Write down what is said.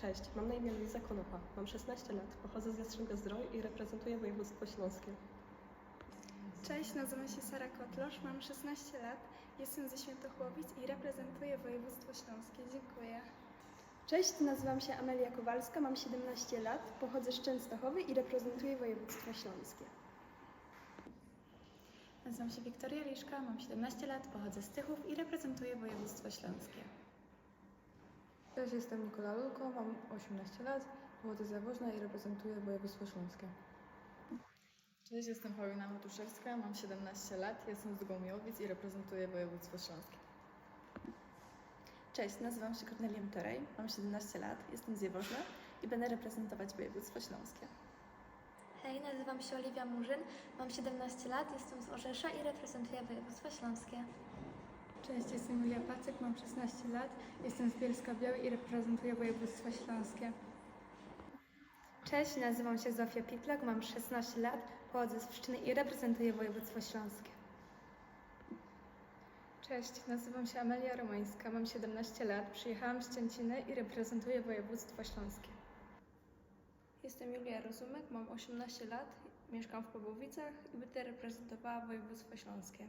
Cześć, mam na imię Luiza Konopa. Mam 16 lat, pochodzę z Jastrzębia Zdrój i reprezentuję województwo śląskie. Cześć, nazywam się Sara Kotlosz, mam 16 lat, jestem ze Świętochłowic i reprezentuję województwo śląskie. Dziękuję. Cześć, nazywam się Amelia Kowalska, mam 17 lat, pochodzę z Częstochowy i reprezentuję województwo śląskie. Nazywam się Wiktoria Liszka, mam 17 lat, pochodzę z Tychów i reprezentuję województwo śląskie. Cześć, jestem Nikola Lulko, mam 18 lat, pochodzę z Jaworzna i reprezentuję województwo śląskie. Cześć, jestem Paulina Matuszewska, mam 17 lat, jestem z Gołmiowic i reprezentuję województwo śląskie. Cześć, nazywam się Kornelia Torej, mam 17 lat, jestem z Jaworzna i będę reprezentować województwo śląskie. Hej, nazywam się Oliwia Murzyn, mam 17 lat, jestem z Orzesza i reprezentuję województwo śląskie. Cześć, jestem Julia Pacek, mam 16 lat, jestem z Bielska Białej i reprezentuję województwo śląskie. Cześć, nazywam się Zofia Pitlak, mam 16 lat, pochodzę z Pszczyny i reprezentuję województwo śląskie. Cześć, nazywam się Amelia Romańska, mam 17 lat, przyjechałam z Cięciny i reprezentuję województwo śląskie. Jestem Julia Rozumek, mam 18 lat, mieszkam w Pobowicach i będę reprezentowała województwo śląskie.